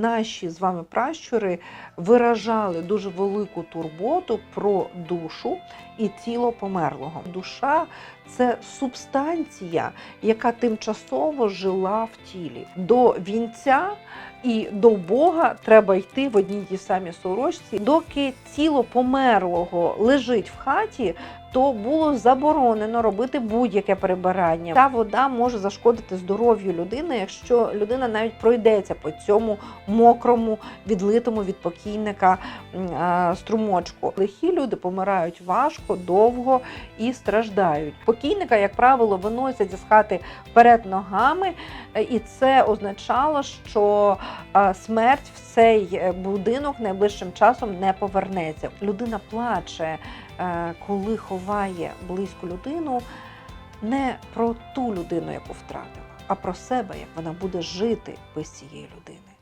Наші з вами пращури виражали дуже велику турботу про душу і тіло померлого. Душа це субстанція, яка тимчасово жила в тілі. До вінця і до Бога треба йти в одній тій самій сорочці. Доки тіло померлого лежить в хаті, то було заборонено робити будь-яке прибирання. Та вода може зашкодити здоров'ю людини, якщо людина навіть пройдеться по цьому мокрому, відлитому від покійника е, струмочку. Лихі люди помирають важко, довго і страждають. Покійника, як правило, виносять з хати перед ногами, е, і це означало, що е, смерть в цей будинок найближчим часом не повернеться. Людина плаче, коли ховає близьку людину, не про ту людину, яку втратила, а про себе, як вона буде жити без цієї людини.